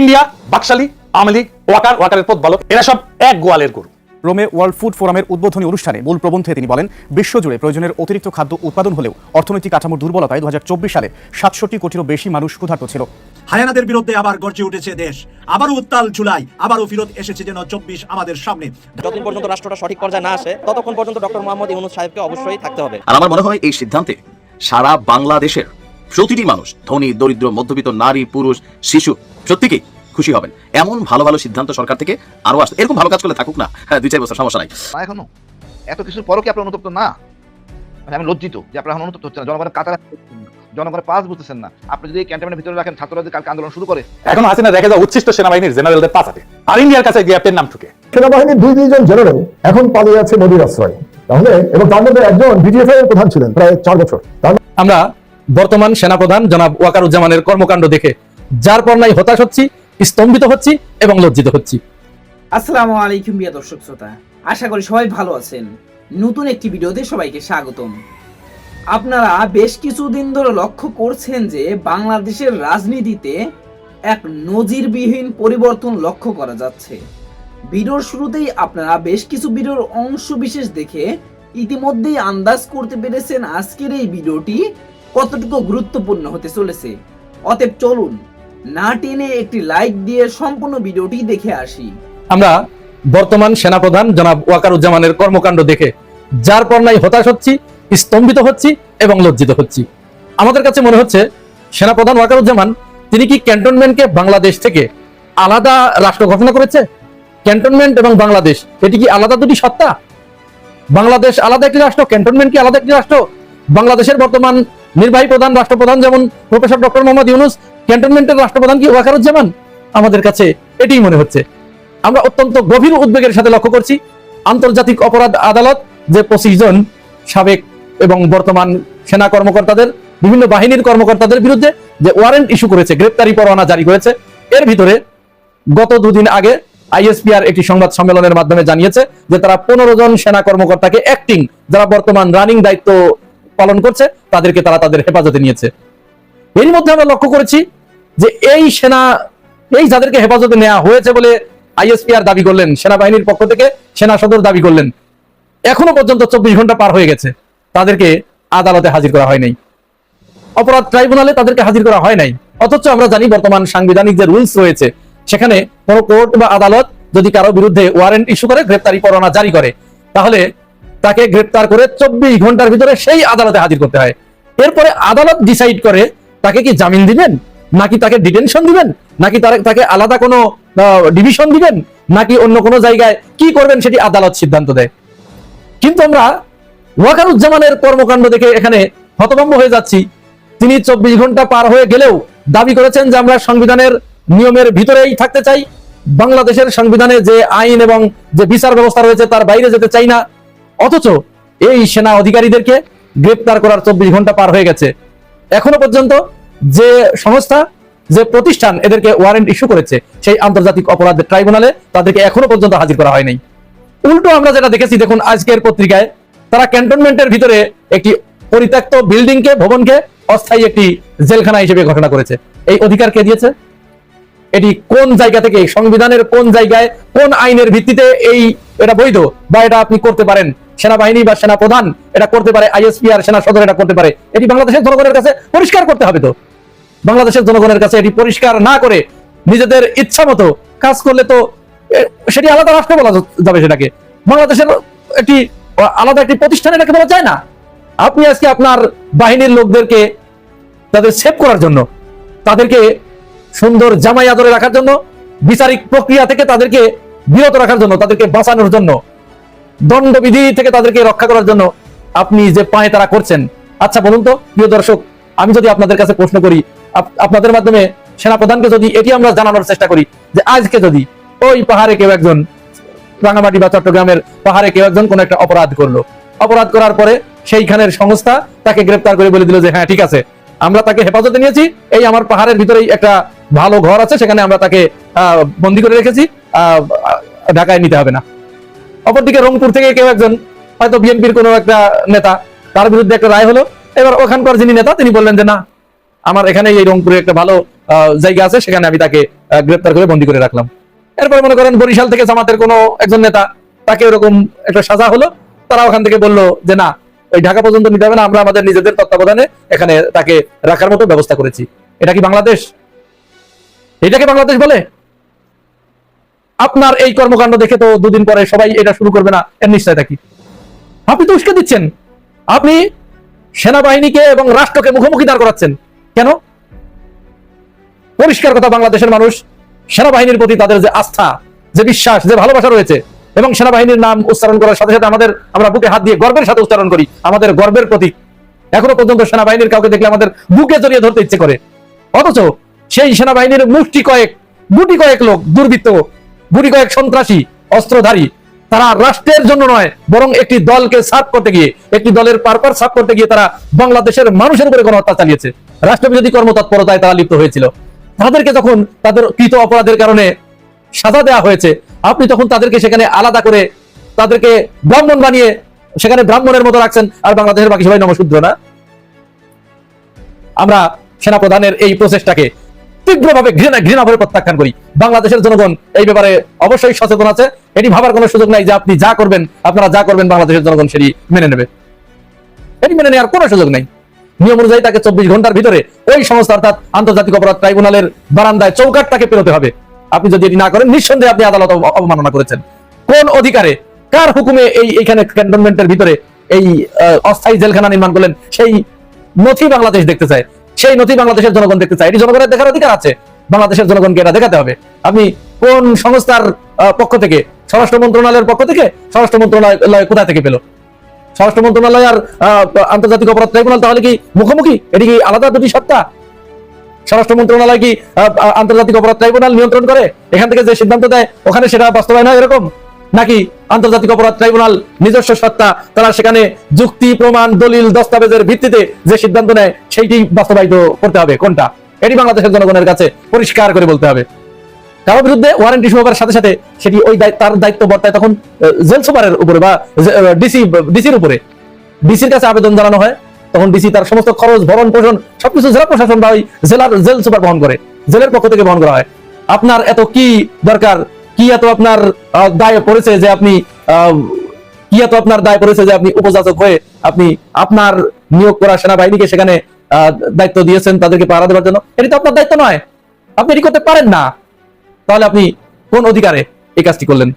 India বাকশালী আওয়ামী লীগ ওয়াকার ওয়াকারের পথ ভালো এরা সব এক গোয়ালের গরু। রোমে ওয়ার্ল্ড ফুড ফোরামের উদ্বোধনী অনুষ্ঠানে মূল প্রবন্ধে তিনি বলেন বিশ্বজুড়ে প্রয়োজনের অতিরিক্ত খাদ্য উৎপাদন হলেও অর্থনৈতিক কাঠামোর দুর্বলতায় দু সালে সাতষট্টি কোটিরও বেশি মানুষ ক্ষুধার্ত ছিল। হায়ানাদের বিরুদ্ধে আবার গর্জে উঠেছে দেশ। আবারও উত্তাল চুলাই আবারও ফিরত এসেছে যেন চব্বিশ আমাদের সামনে। যতদিন পর্যন্ত রাষ্ট্রটা সঠিক পর্যায়ে না আসে ততক্ষণ পর্যন্ত ডক্টর মোহাম্মদ ইউনুস সাহেবকে অবশ্যই থাকতে হবে। আর আমার মনে হয় এই সিদ্ধান্তে সারা বাংলাদেশের প্রতিটি মানুষ ধনী দরিদ্র মধ্যবিত্ত নারী পুরুষ শিশু প্রত্যেকেই খুশি হবেন। এমন ভালো ভালো সিদ্ধান্ত সরকার থেকে আরও আসবে এরকম ভালো কাজ করলে থাকুক না। হ্যাঁ দুই চার বছর সমস্যা নাই। এখনও? এত কিছুর পরও কি আপনার অনুতপ্ত? না। মানে আমি লজ্জিত যে আপনার এখন অনুতপ্ত হচ্ছে না। জনগণের কাতার জনগণের পাস বুঝতেছেন না। আপনি যদি এই ক্যান্টনমেন্টের ভিতরে রাখেন ছাত্ররা যদি কালকে আন্দোলন শুরু করে এখন আছে না দেখা যায় উচ্ছিষ্ট সেনাবাহিনীর জেনারেলদের পাশাতে আর ইন্ডিয়ার কাছে গিয়ে আপনার নাম ঠুকে। সেনাবাহিনীর দুই দুইজন জেনারেল এখন পালিয়ে আছে মোদীর আশ্রয়। তাহলে এবং তার মধ্যে একজন বিজিএফ এর প্রধান ছিলেন প্রায় চার বছর। আমরা বর্তমান সেনাপ্রধান জনাব ওয়াকারুজ্জামানের কর্মকাণ্ড দেখে যার পর নাই হতাশ হচ্ছি, স্তম্ভিত হচ্ছি এবং লজ্জিত হচ্ছি। আসসালামু আলাইকুম, প্রিয় দর্শক শ্রোতা। আশা করি সবাই ভালো আছেন। নতুন একটি ভিডিওতে সবাইকে স্বাগতম। আপনারা বেশ কিছুদিন ধরে লক্ষ্য করছেন যে বাংলাদেশের রাজনীতিতে এক নজিরবিহীন পরিবর্তন লক্ষ্য করা যাচ্ছে। ভিডিওর শুরুতেই আপনারা বেশ কিছু ভিডিওর অংশ বিশেষ দেখে ইতিমধ্যেই আন্দাজ করতে পেরেছেন আজকের এই ভিডিওটি কতটুকু গুরুত্বপূর্ণ হতে চলেছে। অতএব চলুন না টেনে একটি লাইক দিয়ে সম্পূর্ণ ভিডিওটি দেখে আসি। আমরা বর্তমান সেনাপ্রধান জনাব ওয়াকারুজ্জামানের কর্মকাণ্ড দেখে যার পর নাই হতাশ হচ্ছি, স্তম্ভিত হচ্ছি এবং লজ্জিত হচ্ছি। আমাদের কাছে মনে হচ্ছে সেনাপ্রধান ওয়াকারুজ্জামান, তিনি কি ক্যান্টনমেন্টকে বাংলাদেশ থেকে আলাদা রাষ্ট্র ঘোষণা করেছে? ক্যান্টনমেন্ট এবং বাংলাদেশ, এটি কি আলাদা দুটি সত্তা? বাংলাদেশ আলাদা একটি রাষ্ট্র, ক্যান্টনমেন্ট কি আলাদা একটি রাষ্ট্র? বাংলাদেশের বর্তমান নির্বাহী প্রধান, রাষ্ট্রপ্রধান যেমন প্রফেসর ডক্টর মোহাম্মদ ইউনুস, ক্যান্টনমেন্টের রাষ্ট্রপ্রধান কি ওয়াকারুজ্জামান আমাদের কাছে এটিই মনে হচ্ছে। আমরা অত্যন্ত গভীর উদ্বেগের সাথে লক্ষ্য করছি। আন্তর্জাতিক অপরাধ আদালত যে পঁচিশ জন সাবেক এবং বর্তমান সেনা কর্মকর্তাদের, বিভিন্ন বাহিনীর কর্মকর্তাদের বিরুদ্ধে যে ওয়ারেন্ট ইস্যু করেছে, গ্রেপ্তারি পরোয়ানা জারি করেছে, এর ভিতরে গত দুদিন আগে আইএসপিআর একটি সংবাদ সম্মেলনের মাধ্যমে জানিয়েছে যে তারা পনেরো জন সেনা কর্মকর্তাকে অ্যাক্টিং যারা বর্তমান রানিং দায়িত্ব পালন করছে, তাদেরকে তারা তাদের হেফাজতে নিয়েছে। এরই মধ্যে আমরা লক্ষ্য করেছি যে এই সেনা, এই যাদেরকে হেফাজতে নেওয়া হয়েছে বলে আইএসপিআর দাবি করলেন, সেনাবাহিনীর পক্ষ থেকে সেনা সদর দাবি করলেন। এখনও পর্যন্ত চব্বিশ ঘণ্টা পার হয়ে গেছে। তাদেরকে আদালতে হাজির করা হয় নাই। অপরাধ ট্রাইব্যুনালে তাদেরকে হাজির করা হয় নাই। অথচ আমরা জানি বর্তমান সাংবিধানিক যে রুলস রয়েছে, সেখানে কোনো কোর্ট বা আদালত যদি কারও বিরুদ্ধে ওয়ারেন্ট ইস্যু করে, গ্রেপ্তারি পরোয়ানা জারি করে, তাহলে তাকে গ্রেপ্তার করে চব্বিশ ঘণ্টার ভিতরে সেই আদালতে হাজির করতে হয়। এরপরে আদালত ডিসাইড করে তাকে কি জামিন দিবেন? নাকি তাকে ডিটেনশন দিবেন? নাকি তাকে আলাদা কোনো ডিভিশন দিবেন? নাকি অন্য কোনো জায়গায় কি করবেন সেটি আদালত সিদ্ধান্ত দেয়। কিন্তু আমরা ওয়াকারুজ্জামানের কর্মকাণ্ড দেখে এখানে হতভম্ব হয়ে যাচ্ছি। তিনি চব্বিশ ঘণ্টা পার হয়ে গেলেও দাবি করেছেন যে আমরা সংবিধানের নিয়মের ভিতরেই থাকতে চাই। বাংলাদেশের সংবিধানে যে আইন এবং যে বিচার ব্যবস্থা রয়েছে তার বাইরে যেতে চাই না। অথচ এই সেনা অধিকারীদেরকে গ্রেপ্তার করার চব্বিশ ঘণ্টা পার হয়ে গেছে। এখনও পর্যন্ত যে সংস্থা, যে প্রতিষ্ঠান এদেরকে ওয়ারেন্ট ইস্যু করেছে, সেই আন্তর্জাতিক অপরাধ ট্রাইব্যুনালে তাদেরকে এখনও পর্যন্ত হাজির করা হয় নাই উল্টো আমরা যেটা দেখেছি, দেখুন আজকের পত্রিকায়, তারা ক্যান্টনমেন্টের ভিতরে একটি পরিত্যক্ত বিল্ডিংকে ভবনকে অস্থায়ী একটি জেলখানা হিসেবে ঘোষণা করেছে। এই অধিকার কে দিয়েছে? এটি কোন জায়গা থেকে, সংবিধানের কোন জায়গায়, কোন আইনের ভিত্তিতে এই এটা বৈধ বা এটা আপনি করতে পারেন? সেনাবাহিনী বা সেনা প্রধান এটা করতে পারে আইএসপি আর সেনা সদর এটা করতে পারে। এটি বাংলাদেশের জনগণের কাছে পরিষ্কার করতে হবে তো। বাংলাদেশের জনগণের কাছে এটি পরিষ্কার না করে নিজেদের ইচ্ছা মতো কাজ করলে তো সেটি আলাদা রাষ্ট্র বলা যাবে সেটাকে। বাংলাদেশের একটি আলাদা একটি প্রতিষ্ঠান এটাকে বলা যায় না। আপনি আজকে আপনার বাহিনীর লোকদেরকে তাদের সেভ করার জন্য তাদেরকে সুন্দর জামাই আদরে রাখার জন্য, বিচারিক প্রক্রিয়া থেকে তাদেরকে বিরত রাখার জন্য, তাদেরকে বাঁচানোর জন্য, দণ্ডবিধি থেকে তাদেরকে রক্ষা করার জন্য আপনি যে পায়ে তারা করছেন। আচ্ছা বলুন তো, প্রিয় দর্শক, আমি যদি আপনাদের কাছে প্রশ্ন করি আপনাদের মাধ্যমে সেনাপ্রধানকে যদি এটি আমরা জানানোর চেষ্টা করি, যে আজকে যদি ওই পাহাড়ে কেউ একজন, রাঙামাটি বা চট্টগ্রামের পাহাড়ে কেউ একজন কোন একটা অপরাধ করল। অপরাধ করার পরে সেইখানের সংস্থা তাকে গ্রেপ্তার করে বলে দিল যে হ্যাঁ ঠিক আছে। আমরা তাকে হেফাজতে নিয়েছি। এই আমার পাহাড়ের ভিতরেই একটা ভালো ঘর আছে, সেখানে আমরা তাকে বন্দি করে রেখেছি। ঢাকায় নিতে হবে না। অপরদিকে রংপুর থেকে কেউ একজন, হয়তো বিএনপির কোনো একটা নেতা, তার বিরুদ্ধে একটা রায় হলো। এবার ওখানকার যিনি নেতা, তিনি বললেন যে, না, আমার এখানে এই রংপুরে একটা ভালো জায়গা আছে, সেখানে আমি তাকে গ্রেপ্তার করে বন্দি করে রাখলাম। এরপরে মনে করেন বরিশাল থেকে জামাতের কোনো একজন নেতা, তাকে এরকম একটা সাজা হলো। তারা ওখান থেকে বলল যে, না ওই ঢাকা পর্যন্ত নিতে হবে না, আমরা আমাদের নিজেদের তত্ত্বাবধানে এখানে তাকে রাখার মতো ব্যবস্থা করেছি। এটা কি বাংলাদেশ? এটাকে বাংলাদেশ বলে? আপনার এই কর্মকাণ্ড দেখে তো দুদিন পরে সবাই এটা শুরু করবে না, এর নিশ্চয়তা কি? আপনি তো উস্কে দিচ্ছেন। আপনি সেনাবাহিনীকে এবং রাষ্ট্রকে মুখোমুখি দাঁড় করাচ্ছেন। কেন? পরিষ্কার কথা, বাংলাদেশের মানুষ সেনাবাহিনীর প্রতি তাদের যে আস্থা, যে বিশ্বাস, যে ভালোবাসা রয়েছে এবং সেনাবাহিনীর নাম উচ্চারণ করার সাথে সাথে আমাদের, আমরা বুকে হাত দিয়ে গর্বের সাথে উচ্চারণ করি, আমাদের গর্বের প্রতীক। এখনও পর্যন্ত সেনাবাহিনীর কাউকে দেখলে আমাদের বুকে জড়িয়ে ধরতে ইচ্ছে করে। অথচ সেই সেনাবাহিনীর মুষ্টি কয়েক, গুটি কয়েক লোক দুর্বৃত্ত, গুটি কয়েক সন্ত্রাসী, অস্ত্রধারী, তারা রাষ্ট্রের জন্য নয়, বরং একটি দলকে সাফ করতে গিয়ে, একটি দলের পারপার সাফ করতে গিয়ে তারা বাংলাদেশের মানুষের উপরে গণহত্যা চালিয়েছে। রাষ্ট্রবিরোধী কর্মতৎপরতায় তারা লিপ্ত হয়েছিল। তাদেরকে যখন তাদের কৃত অপরাধের কারণে সাজা দেওয়া হয়েছে আপনি তখন তাদেরকে সেখানে আলাদা করে তাদেরকে ব্রাহ্মণ বানিয়ে সেখানে ব্রাহ্মণের মতো রাখছেন, আর বাংলাদেশের বাকি সবাই নমশূদ্র না? আমরা সেনাপ্রধানের এই প্রচেষ্টাকে তীব্রভাবে ঘৃণা ঘৃণাভাবে প্রত্যাখ্যান করি। বাংলাদেশের জনগণ এই ব্যাপারে অবশ্যই সচেতন আছে। এটি ভাবার কোনো সুযোগ নাই যে আপনি যা করবেন, আপনারা যা করবেন, বাংলাদেশের জনগণ সেটি মেনে নেবে। এটি মেনে নেওয়ার কোনো সুযোগ নাই। নিয়ম অনুযায়ী তাকে চব্বিশ ঘণ্টার ভিতরে ওই সংস্থা অর্থাৎ আন্তর্জাতিক অপরাধ ট্রাইব্যুনালের বারান্দায় চৌকাট তাকে পেরোতে হবে। আপনি যদি এটি না করেন, নিঃসন্দেহে আপনি আদালত অবমাননা করেছেন। কোন অধিকারে, কার হুকুমে এই এখানে ক্যান্টনমেন্টের ভিতরে এই অস্থায়ী জেলখানা নির্মাণ করলেন, সেই নথি বাংলাদেশ দেখতে চায়। সেই নথি বাংলাদেশের জনগণ দেখতে চায়। এটি জনগণের দেখার অধিকার আছে। বাংলাদেশের জনগণকে এটা দেখাতে হবে। আপনি কোন সংস্থার পক্ষ থেকে, স্বরাষ্ট্র মন্ত্রণালয়ের পক্ষ থেকে, স্বরাষ্ট্র মন্ত্রণালয় কোথায় থেকে পেল? স্বরাষ্ট্র মন্ত্রণালয় আর আন্তর্জাতিক অপরাধ ট্রাইব্যুনাল তাহলে কি মুখোমুখি? এটি কি আলাদা দুটি সত্তা? স্বরাষ্ট্র মন্ত্রণালয় কি আন্তর্জাতিক অপরাধ ট্রাইব্যুনাল নিয়ন্ত্রণ করে? এখান থেকে যে সিদ্ধান্ত দেয়, ওখানে সেটা বাস্তবায়ন হয় এরকম? নাকি আন্তর্জাতিক অপরাধ ট্রাইব্যুনাল নিজস্ব সত্তা, তারা সেখানে যুক্তি, প্রমাণ, দলিল, দস্তাবেজের ভিত্তিতে যে সিদ্ধান্ত নেয়, সেইটি বাস্তবায়িত করতে হবে। কোনটা? এটি বাংলাদেশের জনগণের কাছে পরিষ্কার করে বলতে হবে। কারও বিরুদ্ধে ওয়ারেন্ট ইস্যু হওয়ার সাথে সাথে সেটি ওই তার দায়িত্ব বর্তায় তখন জেল সুপারের উপরে বা ডিসি ডিসির উপরে। ডিসির কাছে আবেদন জানানো হয়। তখন ডিসি তার সমস্ত খরচ, ভরণ পোষণ, সবকিছু জেলা প্রশাসন বা ওই জেলার জেল সুপার বহন করে, জেলের পক্ষ থেকে বহন করা হয়। আপনার এত কি দরকার? কি এত আপনার দায় পড়েছে যে আপনি কি এত আপনার দায় পড়েছে যে আপনি উপযাচক হয়ে আপনি আপনার নিয়োগ করা সেনাবাহিনীকে সেখানে দায়িত্ব দিয়েছেন তাদেরকে পাহারা দেওয়ার জন্য? এটি তো আপনার দায়িত্ব নয়। আপনি এটি করতে পারেন না। তাহলে আপনি কোন অধিকারে এই কাজটি করলেন?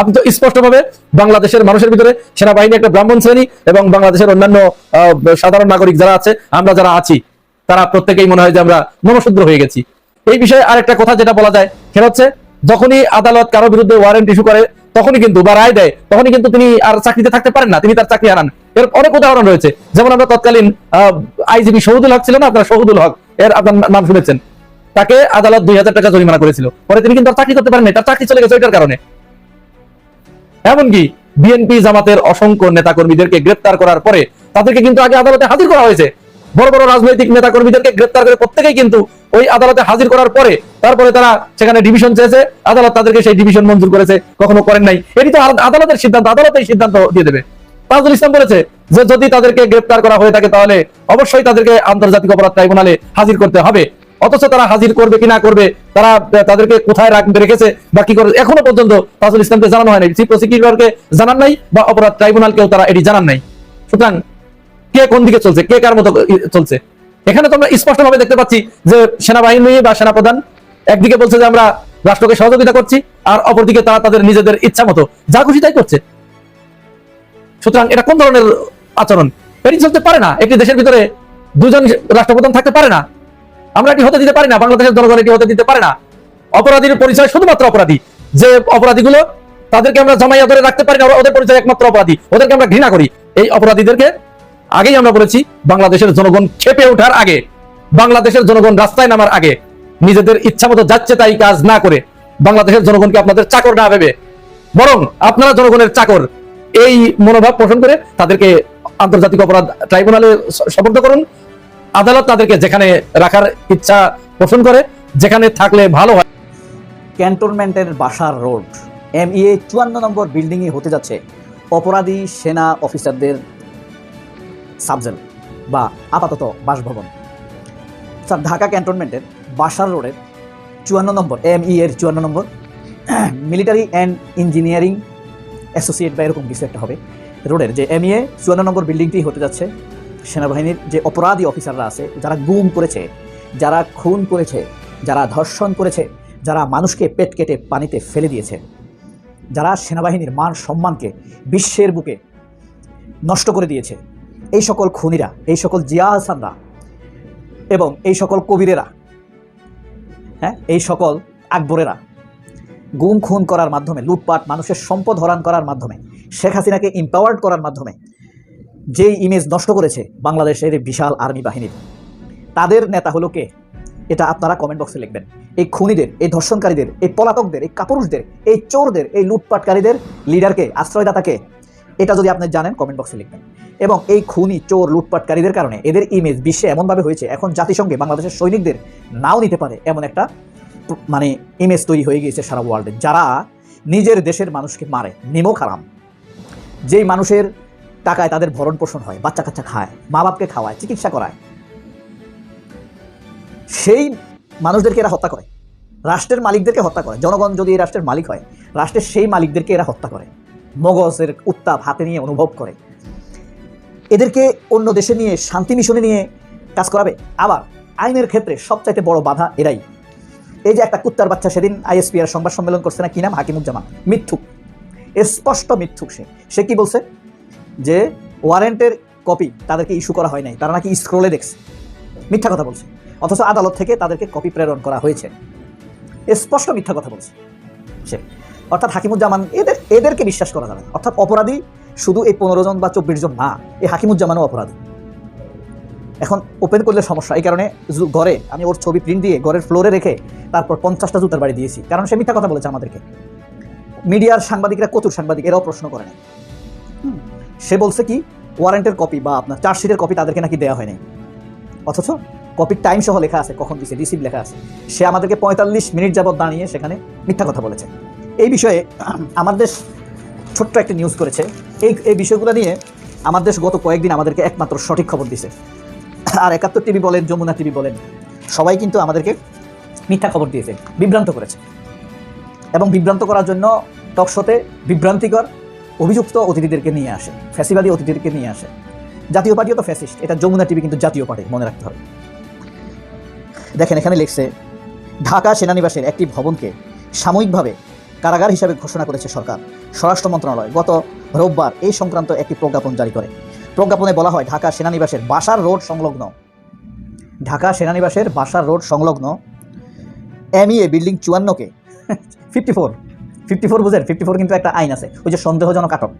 আপনি তো স্পষ্টভাবে বাংলাদেশের মানুষের ভিতরে সেনাবাহিনী একটা ব্রাহ্মণ শ্রেণি এবং বাংলাদেশের অন্যান্য সাধারণ নাগরিক যারা আছে, আমরা যারা আছি, তারা প্রত্যেকেই মনে হয় যে আমরা মনশুদ্র হয়ে গেছি। এই বিষয়ে আরেকটা কথা যেটা বলা যায়, সেটা হচ্ছে যখনই আদালত কারও বিরুদ্ধে ওয়ারেন্ট ইস্যু করে, তখনই কিন্তু বা রায় দেয়, তখনই কিন্তু তিনি আর চাকরিতে থাকতে পারেন না, তিনি তার চাকরি হারান। এর অনেক উদাহরণ রয়েছে। যেমন আমরা তৎকালীন আইজিবি শহীদুল হক ছিলেন না, আপনার শহীদুল হক, এর আপনার নাম শুনেছেন। তাকে আদালত দুই হাজার টাকা জরিমানা করেছিল। পরে তিনি কিন্তু চাকরি করতে পারেন তার চাকরি চলে গেছে ওইটার কারণে। এমনকি বিএনপি জামাতের অসংখ্য নেতাকর্মীদেরকে গ্রেপ্তার করার পরে তাদেরকে কিন্তু আগে আদালতে হাজির করা হয়েছে। বড় বড় রাজনৈতিক নেতাকর্মীদেরকে গ্রেপ্তার করে প্রত্যেকেই কিন্তু ওই আদালতে হাজির করার পরে তারপরে তারা সেখানে ডিভিশন চেয়েছে, আদালত তাদেরকে সেই ডিভিশন মঞ্জুর করেছে, কখনো করেন নাই। এটি তো আদালতের সিদ্ধান্ত আদালত এই সিদ্ধান্ত দিয়ে দেবে। তাজুল ইসলাম বলেছে যে যদি তাদেরকে গ্রেপ্তার করা হয়ে থাকে তাহলে অবশ্যই তাদেরকে আন্তর্জাতিক অপরাধ ট্রাইব্যুনালে হাজির করতে হবে। অথচ তারা হাজির করবে কি না করবে, তারা তাদেরকে কোথায় রাখবে রেখেছে বা কি করে এখনও পর্যন্ত তাজুল ইসলামকে জানানো হয় নাই চিফ প্রসিকিউটরকে জানান নাই বা অপরাধ ট্রাইব্যুনালকেও তারা এটি জানান নাই। সুতরাং কে কোন দিকে চলছে? কে কার মতো চলছে? এখানে তো আমরা স্পষ্ট ভাবে দেখতে পাচ্ছি যে সেনাবাহিনী বা সেনাপ্রধান একদিকে বলছে যে আমরা রাষ্ট্রকে সহযোগিতা করছি, আর অপরদিকে তারা তাদের নিজেদের ইচ্ছা মতো যা খুশি তাই করছে। সুতরাং এটা কোন ধরনের আচরণ? এটি চলতে পারে না। একটি দেশের ভিতরে দুজন রাষ্ট্রপ্রধান থাকতে পারে না। আমরা এটি হতে দিতে পারি না, বাংলাদেশের জনগণ এটি হতে দিতে পারে না। অপরাধীর পরিচয় শুধুমাত্র অপরাধী। যে অপরাধীগুলো তাদেরকে আমরা জমাইয়া ধরে রাখতে পারি না ওদের পরিচয় একমাত্র অপরাধী। ওদেরকে আমরা ঘৃণা করি। এই অপরাধীদেরকে আগেই আমরা বলেছি, বাংলাদেশের জনগণ খেপে ওঠার আগে, বাংলাদেশের জনগণ রাস্তায় নামার আগে, নিজেদের ইচ্ছা মতো যাচ্ছে তাই কাজ না করে, বাংলাদেশের জনগণকে আপনাদের চাকর না ভেবে। বরং আপনারা জনগণের চাকর, এই মনোভাব পোষণ করে তাদেরকে আন্তর্জাতিক অপরাধ ট্রাইব্যুনালে শপথ করুন। আদালত তাদেরকে যেখানে রাখার ইচ্ছা পোষণ করে, যেখানে থাকলে ভালো হয়। ক্যান্টনমেন্টের বাসার রোড এম ইএ চুয়ান্ন নম্বর বিল্ডিংয়ে হতে যাচ্ছে অপরাধী সেনা অফিসারদের সাবজেল বা আপাতত বাসভবন। স্যার, ঢাকা ক্যান্টনমেন্টের বাসার রোডের চুয়ান্ন নম্বর এম ই এর চুয়ান্ন নম্বর, মিলিটারি অ্যান্ড ইঞ্জিনিয়ারিং অ্যাসোসিয়েট বা এরকম কিছু একটা হবে। রোডের যে এম এ চুয়ান্ন নম্বর বিল্ডিংটি হতে যাচ্ছে সেনাবাহিনীর যে অপরাধী অফিসাররা আছে, যারা গুম করেছে, যারা খুন করেছে, যারা ধর্ষণ করেছে, যারা মানুষকে পেট কেটে পানিতে ফেলে দিয়েছে, যারা সেনাবাহিনীর মান সম্মানকে বিশ্বের বুকে নষ্ট করে দিয়েছে, এই সকল খুনিরা, এই সকল জিয়া হাসানরা এবং এই সকল কবিরেরা হ্যাঁ এই সকল আকবরেরা গুম খুন করার মাধ্যমে, লুটপাট, মানুষের সম্পদ হরান করার মাধ্যমে, শেখ হাসিনাকে ইম্পাওয়ার্ড করার মাধ্যমে যেই ইমেজ নষ্ট করেছে বাংলাদেশের বিশাল আর্মি বাহিনীর। তাদের নেতা হলো কে? এটা আপনারা কমেন্ট বক্সে লিখবেন। এই খুনিদের, এই ধর্ষণকারীদের, এই পলাতকদের, এই কাপুরুষদের, এই চোরদের, এই লুটপাটকারীদের লিডারকে আশ্রয়দাতাকে এটা যদি আপনি জানেন কমেন্ট বক্সে লিখবেন। এবং এই খুনি, চোর, লুটপাটকারীদের কারণে এদের ইমেজ বিশ্বে এমনভাবে হয়েছে, এখন জাতিসংঘে বাংলাদেশের সৈনিকদের নাও নিতে পারে এমন একটা মানে ইমেজ তৈরি হয়ে গিয়েছে সারা ওয়ার্ল্ডে যারা নিজের দেশের মানুষকে মারে, নিমক হারাম। যেই মানুষের টাকায় তাদের ভরণ পোষণ হয়, বাচ্চা কাচ্চা খায় মা বাপকে খাওয়ায়, চিকিৎসা করায়। সেই মানুষদেরকে এরা হত্যা করে। রাষ্ট্রের মালিকদেরকে হত্যা করে। জনগণ যদি এই রাষ্ট্রের মালিক হয়, রাষ্ট্রের সেই মালিকদেরকে এরা হত্যা করে। মগজের উত্তাপ হাতে নিয়ে অনুভব করে। এদেরকে অন্য দেশে নিয়ে, শান্তি মিশনে নিয়ে কাজ করাবে। আবার আইনের ক্ষেত্রে সবচাইতে বড় বাধা এরাই। এই যে একটা কুত্তার বাচ্চা সেদিন আইএসপিআর সংবাদ সম্মেলন করছে না কি নাম? হাকিমুজ্জামান। মিথ্যুক। স্পষ্ট মিথ্যুক সে। সে কি বলছে? যে ওয়ারেন্টের কপি তাদেরকে ইস্যু করা হয় নাই। তারা নাকি স্ক্রোলে দেখছে। মিথ্যা কথা বলছে। অথচ আদালত থেকে তাদেরকে কপি প্রেরণ করা হয়েছে। স্পষ্ট মিথ্যা কথা বলছে সে। অর্থাৎ হাকিমুজ্জামান, এদের, এদেরকে বিশ্বাস করা যাবে অর্থাৎ অপরাধী শুধু এই পনেরো জন বা চব্বিশ জন না, এই হাকিমুজ্জামানও অপরাধী। এখন ওপেন করলে সমস্যা, এই কারণে ঘরে, আমি ওর ছবি প্রিন্ট দিয়ে ঘরের ফ্লোরে রেখে তারপর পঞ্চাশটা জুতার বাড়ি দিয়েছি। কারণ সে মিথ্যা কথা বলেছে আমাদেরকে। মিডিয়ার সাংবাদিকরা, কচুর সাংবাদিক, এরাও প্রশ্ন করে না। সে বলছে কি ওয়ারেন্টের কপি বা আপনার চার্জশিটের কপি তাদেরকে নাকি দেওয়া হয়নি। অথচ কপির টাইম সহ লেখা আছে, কখন দিছে রিসিভ লেখা আছে। সে আমাদেরকে পঁয়তাল্লিশ মিনিট যাবত দাঁড়িয়ে সেখানে মিথ্যা কথা বলেছে। এই বিষয়ে আমার দেশ ছোট্ট একটা নিউজ করেছে। এই এই বিষয়গুলো নিয়ে আমার দেশ গত কয়েকদিন আমাদেরকে একমাত্র সঠিক খবর দিছে। আর একাত্তর টিভি বলেন, যমুনা টিভি বলেন, সবাই কিন্তু আমাদেরকে মিথ্যা খবর দিয়েছে, বিভ্রান্ত করেছে। এবং বিভ্রান্ত করার জন্য টকশোতে বিভ্রান্তিকর অভিযুক্ত অতিথিদেরকে নিয়ে আসে, ফ্যাসিবাদী অতিথিদেরকে নিয়ে আসে। জাতীয় পার্টিও তো ফ্যাসিস্ট এটা যমুনা টিভি কিন্তু জাতীয় পার্টি মনে রাখতে হবে। দেখেন, এখানে লিখছে, ঢাকা সেনানিবাসের একটি ভবনকে সাময়িকভাবে কারাগার হিসাবে ঘোষণা করেছে সরকার, স্বরাষ্ট্র মন্ত্রণালয়। গত রোববার এই সংক্রান্ত একটি প্রজ্ঞাপন জারি করে। প্রজ্ঞাপনে বলা হয়, ঢাকা সেনানিবাসের বাসার রোড সংলগ্ন। ঢাকা সেনানিবাসের বাসার রোড সংলগ্ন MEA building চুয়ান্নকে fifty four fifty four বুঝেন, ফিফটি ফোর কিন্তু একটা আইন আছে, ওই যে সন্দেহজনক আটক।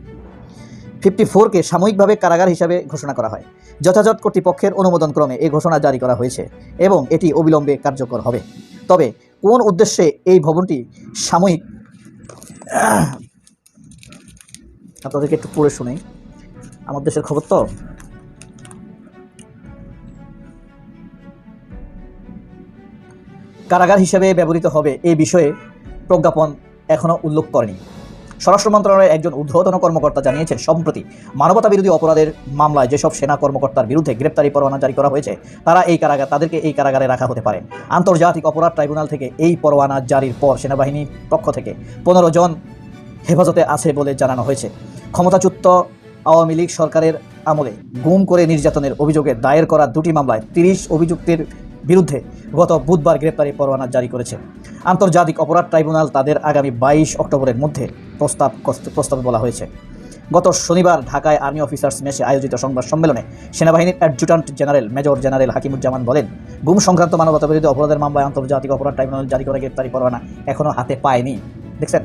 ফিফটি ফোরকে সাময়িকভাবে কারাগার হিসাবে ঘোষণা করা হয়। যথাযথ কর্তৃপক্ষের অনুমোদন ক্রমে এই ঘোষণা জারি করা হয়েছে এবং এটি অবিলম্বে কার্যকর হবে। তবে কোন উদ্দেশ্যে এই ভবনটি সাময়িক আপনাদেরকে একটু পড়ে শুনে আমার দেশের খবর তো? কারাগার হিসেবে ব্যবহৃত হবে এই বিষয়ে প্রজ্ঞাপন এখনও উল্লেখ করেনি। স্বরাষ্ট্র মন্ত্রণালয়ের একজন ঊর্ধ্বতন কর্মকর্তা জানিয়েছেন, সম্প্রতি মানবতা বিরোধী অপরাধের মামলায় যেসব সেনা কর্মকর্তার বিরুদ্ধে গ্রেপ্তারি পরোয়ানা জারি করা হয়েছে, তারা এই কারাগার তাদেরকে এই কারাগারে রাখা হতে পারে। আন্তর্জাতিক অপরাধ ট্রাইব্যুনাল থেকে এই পরোয়ানা জারির পর সেনাবাহিনীর পক্ষ থেকে পনেরো জন হেফাজতে আছে বলে জানানো হয়েছে। ক্ষমতাচ্যুত আওয়ামী লীগ সরকারের আমলে গুম করে নির্যাতনের অভিযোগে দায়ের করা দুটি মামলায় তিরিশ অভিযুক্তের বিরুদ্ধে গত বুধবার গ্রেপ্তারি পরোয়ানা জারি করেছে। আন্তর্জাতিক অপরাধ ট্রাইব্যুনাল তাদের আগামী বাইশ অক্টোবরের মধ্যে প্রস্তাব প্রস্তাবে বলা হয়েছে। গত শনিবার ঢাকায় আর্মি অফিসার্স মেসে আয়োজিত সংবাদ সম্মেলনে সেনাবাহিনীর adjutant general major general Hakimuzzaman বলেন, গুম সংক্রান্ত মানবতা বিরোধী অপরাধের মামলায় আন্তর্জাতিক অপরাধ ট্রাইব্যুনাল জারি করে গ্রেপ্তারি পরোয়ানা এখনও হাতে পায়নি। দেখছেন?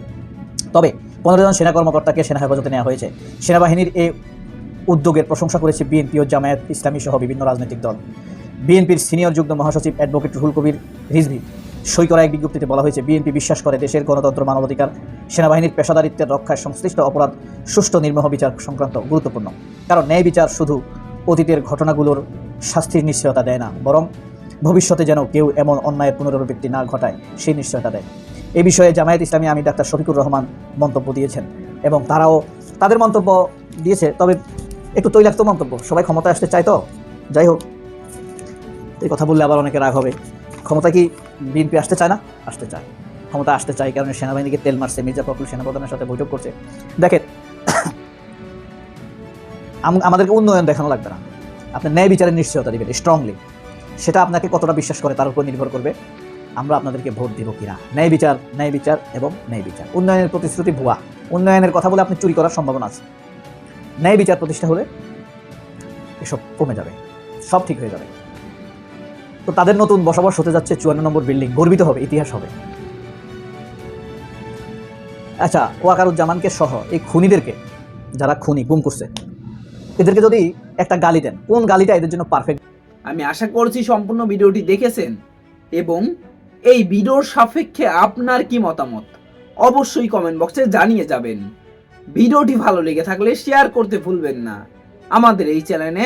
তবে পনেরো জন সেনা কর্মকর্তাকে সেনা হেফাজতে নেওয়া হয়েছে। সেনাবাহিনীর এই উদ্যোগের প্রশংসা করেছে বিএনপি ও জামায়াত ইসলামী সহ বিভিন্ন রাজনৈতিক দল। বিএনপির সিনিয়র যুগ্ম মহাসচিব অ্যাডভোকেট রুহুল কবির রিজভি। সই করা এক বিজ্ঞপ্তিতে বলা হয়েছে, বিএনপি বিশ্বাস করে দেশের গণতন্ত্র, মানবাধিকার, সেনাবাহিনীর পেশাদারিত্বের রক্ষায় সংশ্লিষ্ট অপরাধ, সুষ্ঠু নির্মহ বিচার সংক্রান্ত গুরুত্বপূর্ণ। কারণ ন্যায় বিচার শুধু অতীতের ঘটনাগুলোর শাস্তির নিশ্চয়তা দেয় না, বরং ভবিষ্যতে যেন কেউ এমন অন্যায়ের পুনরাবৃত্তি না ঘটায়, সেই নিশ্চয়তা দেয়। এ বিষয়ে জামায়াত ইসলামী আমি ডাক্তার শফিকুর রহমান মন্তব্য দিয়েছেন এবং তারাও তাদের মন্তব্য দিয়েছে। তবে একটু তৈলাক্ত মন্তব্য, সবাই ক্ষমতায় আসতে চায় তো? যাই হোক। এই কথা বললে আবার অনেকে রাগ হবে। ক্ষমতা কি বিএনপি আসতে চায় না? আসতে চায়। ক্ষমতা আসতে চায় কারণ সেনাবাহিনীকে তেল মারছে। মির্জা ফখরুল সেনাপ্রধানের সাথে বৈঠক করছে। দেখেন আমাদেরকে উন্নয়ন দেখানো লাগবে না। আপনি ন্যায় বিচারের নিশ্চয়তা দিবেন স্ট্রংলি সেটা আপনাকে কতটা বিশ্বাস করে তার উপর নির্ভর করবে। আমরা আপনাদেরকে ভোট দিব কিনা? ন্যায় বিচার ন্যায় বিচার এবং ন্যায় বিচার। উন্নয়নের প্রতিশ্রুতি ভুয়া। উন্নয়নের কথা বলে আপনি চুরি করার সম্ভাবনা আছে। ন্যায় বিচার প্রতিষ্ঠা হলে এসব কমে যাবে। সব ঠিক হয়ে যাবে। তো তাদের নতুন বসবাস হতে যাচ্ছে চুয়ান্ন নম্বর বিল্ডিং। গর্বিত হবে, ইতিহাস হবে। আচ্ছা ওয়াকারুজ্জামানকে সহ এই খুনিদেরকে, যারা খুনি, গুম করছে, এদেরকে যদি একটা গালি দেন, কোন গালিটা এদের জন্য পারফেক্ট আমি আশা করছি সম্পূর্ণ ভিডিওটি দেখেছেন এবং এই ভিডিওর সাপেক্ষে আপনার কি মতামত? অবশ্যই কমেন্ট বক্সে জানিয়ে যাবেন। ভিডিওটি ভালো লেগে থাকলে শেয়ার করতে ভুলবেন না। আমাদের এই চ্যানেলে